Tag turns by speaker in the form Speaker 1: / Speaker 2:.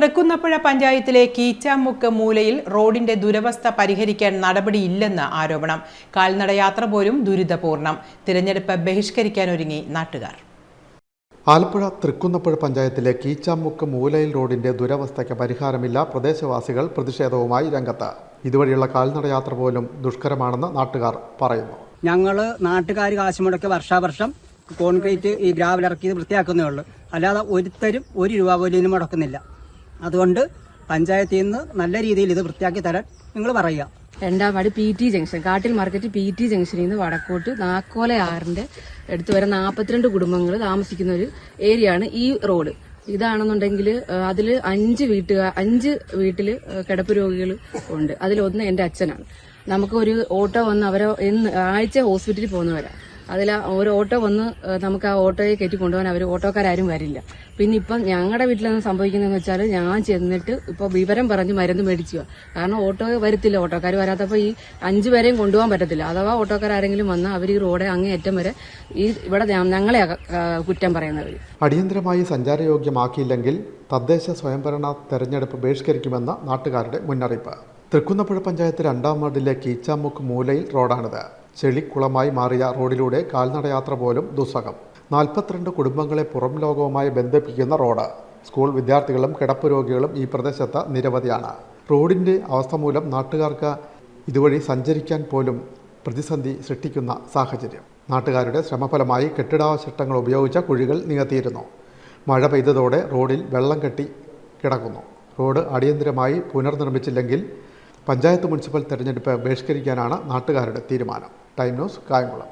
Speaker 1: തൃക്കുന്നപ്പുഴ പഞ്ചായത്തിലെ കീച്ചാമുക്ക് മൂലയിൽ റോഡിന്റെ ദുരവസ്ഥ പരിഹരിക്കാൻ നടപടിയില്ലെന്ന് ആരോപണം. കാൽനടയാത്ര പോലും ദുരിതപൂർണം. തിരഞ്ഞെടുപ്പ് ബഹിഷ്കരിക്കാനൊരുങ്ങി നാട്ടുകാർ.
Speaker 2: ആലപ്പുഴ തൃക്കുന്നപ്പുഴ പഞ്ചായത്തിലെ കീച്ചാമുക്ക് മൂലയിൽ റോഡിന്റെ ദുരവസ്ഥയ്ക്ക് പരിഹാരമില്ല പ്രദേശവാസികൾ പ്രതിഷേധവുമായി രംഗത്ത്. ഇതുവഴിയുള്ള കാൽനടയാത്ര പോലും ദുഷ്കരമാണെന്ന് നാട്ടുകാർ പറയുന്നു.
Speaker 3: ഞങ്ങൾ നാട്ടുകാർ കാശുമുടക്കി വർഷാവർഷം കോൺക്രീറ്റ് ഈ ഗ്രാവൽ ഇറക്കി വൃത്തിയാക്കുന്നേ ഉള്ളൂ. അല്ലാതെ ഒരുത്തരും ഒരു രൂപ പോലും ഇനി മുടക്കുന്നില്ല. അതുകൊണ്ട് പഞ്ചായത്തിൽ നിന്ന് നല്ല രീതിയിൽ ഇത് വൃത്തിയാക്കി തരാൻ നിങ്ങൾ പറയുക.
Speaker 4: രണ്ടാം വാർഡ് പി ടി ജംഗ്ഷൻ കാട്ടിൽ മാർക്കറ്റ് പി ടി ജംഗ്ഷനിൽ നിന്ന് വടക്കോട്ട് നാക്കോല ആറിന്റെ അടുത്ത് വരെ നാൽപ്പത്തിരണ്ട് കുടുംബങ്ങൾ താമസിക്കുന്ന ഒരു ഏരിയ ആണ് ഈ റോഡ്. ഇതാണെന്നുണ്ടെങ്കിൽ അതിൽ അഞ്ച് വീട്ടുകാർ അഞ്ച് വീട്ടിൽ കിടപ്പ് രോഗികൾ ഉണ്ട്. അതിലൊന്ന് എന്റെ അച്ഛനാണ്. നമുക്ക് ഒരു ഓട്ടോ വന്ന് അവരെ എന്ന് ആഴ്ച ഹോസ്പിറ്റലിൽ പോകുന്നവരാ. അതിൽ ഒരു ഓട്ടോ വന്ന് നമുക്ക് ആ ഓട്ടോയെ കയറ്റി കൊണ്ടുപോകാൻ അവർ ഓട്ടോക്കാരും വരില്ല. പിന്നെ ഇപ്പം ഞങ്ങളുടെ വീട്ടിലെന്ന് സംഭവിക്കുന്നതെന്ന് വെച്ചാൽ ഞാൻ ചെന്നിട്ട് ഇപ്പോൾ വിവരം പറഞ്ഞ് മരുന്ന് മേടിച്ചു കാരണം ഓട്ടോ വരത്തില്ല ഓട്ടോക്കാർ വരാത്തപ്പോൾ ഈ അഞ്ചു പേരെയും കൊണ്ടുപോകാൻ പറ്റത്തില്ല. അഥവാ ഓട്ടോക്കാർ ആരെങ്കിലും വന്നാൽ അവർ ഈ റോഡ് അങ്ങേയറ്റം വരെ ഈ ഇവിടെ ഞങ്ങളെ കുറ്റം പറയുന്നവർ
Speaker 2: അടിയന്തരമായി സഞ്ചാരയോഗ്യമാക്കിയില്ലെങ്കിൽ തദ്ദേശ സ്വയംഭരണ തെരഞ്ഞെടുപ്പ് ബഹിഷ്കരിക്കുമെന്ന് നാട്ടുകാരുടെ മുന്നറിയിപ്പ്. തൃക്കുന്നപ്പുഴ പഞ്ചായത്ത് രണ്ടാം വാർഡിലെ കീച്ചാമുക്ക് മൂലയിൽ റോഡാണിത്. ചെളിക്കുളമായി മാറിയ റോഡിലൂടെ കാൽനടയാത്ര പോലും ദുസ്സഹം. നാൽപ്പത്തിരണ്ട് കുടുംബങ്ങളെ പുറം ലോകവുമായി ബന്ധിപ്പിക്കുന്ന റോഡ്. സ്കൂൾ വിദ്യാർത്ഥികളും കിടപ്പ് രോഗികളും ഈ പ്രദേശത്ത് നിരവധിയാണ്. റോഡിന്റെ അവസ്ഥ മൂലം നാട്ടുകാർക്ക് ഇതുവഴി സഞ്ചരിക്കാൻ പോലും പ്രതിസന്ധി സൃഷ്ടിക്കുന്ന സാഹചര്യം. നാട്ടുകാരുടെ ശ്രമഫലമായി കെട്ടിടാവശിഷ്ടങ്ങൾ ഉപയോഗിച്ച കുഴികൾ നികത്തിയിരുന്നു. മഴ പെയ്തതോടെ റോഡിൽ വെള്ളം കെട്ടി കിടക്കുന്നു. റോഡ് അടിയന്തിരമായി പുനർനിർമ്മിച്ചില്ലെങ്കിൽ പഞ്ചായത്ത് മുനിസിപ്പൽ തെരഞ്ഞെടുപ്പ് ബഹിഷ്കരിക്കാനാണ് നാട്ടുകാരുടെ തീരുമാനം. Time news Kayamkulam.